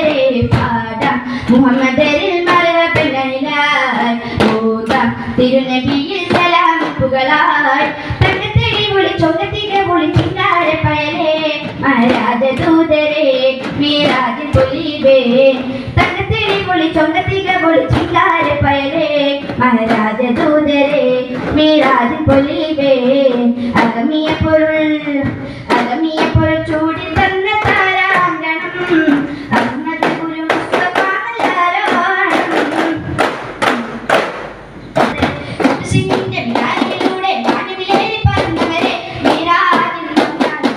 വരെ പാടാം മുഹമ്മദരിൽ മറപ്പിനായി ഓതാം തിരുനബിയിൽ സലാം പുകളായി തങ്കത്തെടി പൊളി ചൊങ്കത്തിക പൊളി ചിന്താര പയലേ. മഹാരാജ ദൂതരേ മീരാജ് പൊലിബേ തങ്കത്തെടി പൊളി ചൊങ്കത്തിക പൊളി ചിന്താര പയലേ. മഹാരാജ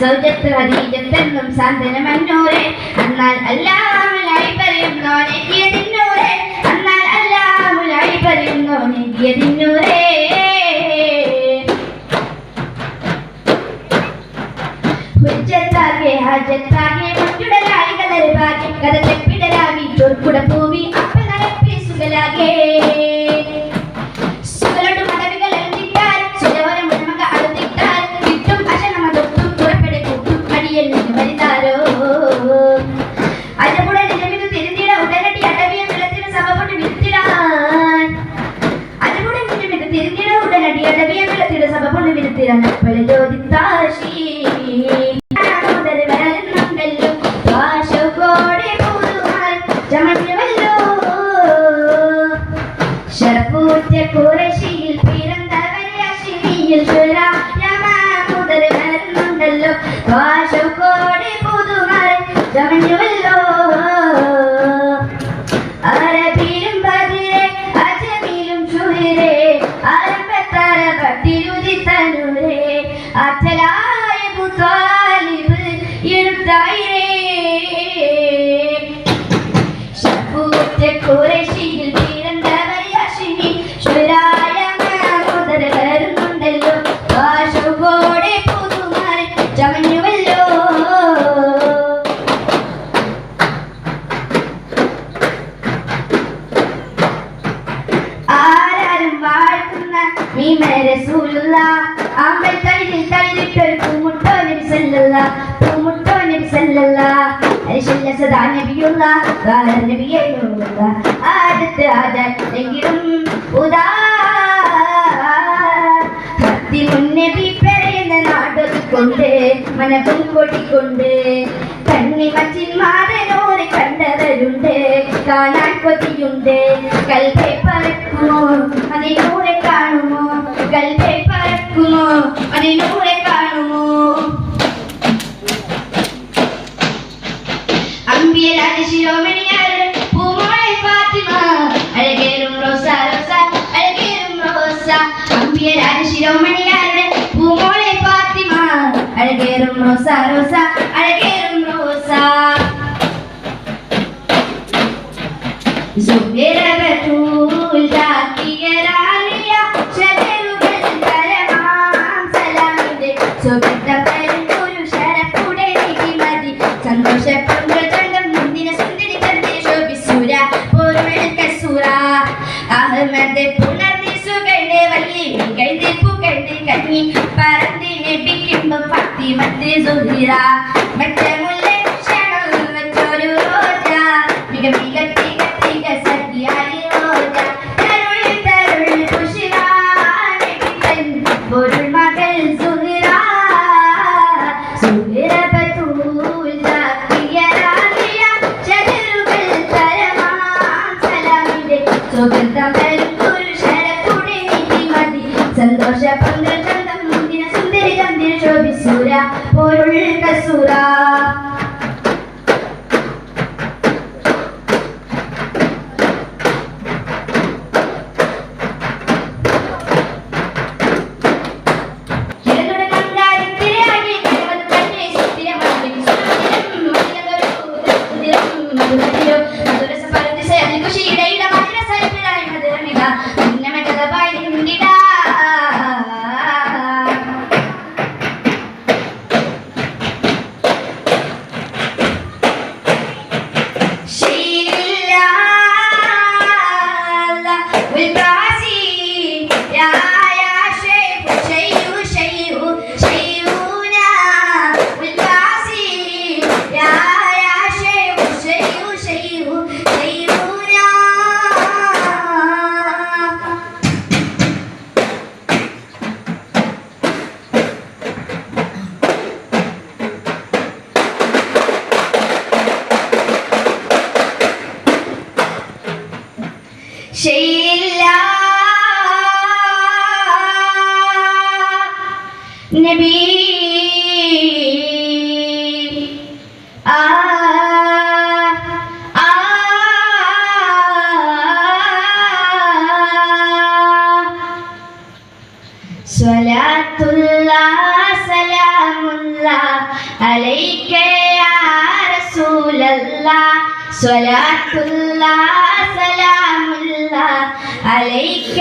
സൗജത്ത് ഹദീജത്തെന്നും സാന്ത്വനമന്നൂരെ. എന്നാൽ അല്ലാമുലായി പറയുന്നോനെ തിന്നൂരെ എന്നാൽ അല്ലാമുലായി പറയുന്നോനെ തിന്നൂരേ ഹുജ്ജത്താകെ ഹാജത്താകെ മറ്റുടലായി കലര് ഭാഗ്യം കഥ തെപ്പിടലാകി ചൊർക്കുട പൂവി അപ്പ വാശകോടെ പുതുമാൽ ചമഞ്ഞുവല്ലോ. അറബിയിലും ബദിരെ അജമിയിലും ഷുഹിരെ അരമ്പത്തര പട്ടിരുതി തനൂരെ അച്ചലായ പുതാലിബ് തളിരിൽ തളിരിട്ടൊരു പൂമുട്ടോ നബി നബി ഉദാ. കൊടിക്കൊണ്ട് കണ്ണി മച്ചിന്മാരനോരെ കണ്ടതരുണ്ട് കാണാൻ കൊതിയുണ്ട്. കൽപ്പെ അമ്പിയരാജ ശിരോമണിയാറ് പൂമോളെ ഫാത്തിമ. അഴകേറും റോസ റോസ അഴകേറും റോസ. അമ്പിയരാജ ശിരോമണിയാറ് പൂമോളെ ഫാത്തിമ. അഴകേറും റോസ റോസ അഴകേറും പറന്തി നബിക്കുമ്പം പത്തി മന്ത്രി സുഹിര മറ്റേ വെച്ചൊരു റോജ. മിക മിക തിക തിക സഖിയായി റോജ. തരുൾ തരുൾ കുശിര പൊരുൾ മകൾ സുഹിര സുഹിര സുഗന്ധം സന്തോഷ പങ്കചന്തം മുന്തിന സുന്ദരി ചന്ദ്ര ശോഭിസൂര പൊരുൾ കസൂര പരദിശ അലികുഷിയുടെ നബീ ആ സ്വലാത്തുള്ള സലാമുള്ള അലൈക്ക യാ അലൈക്ക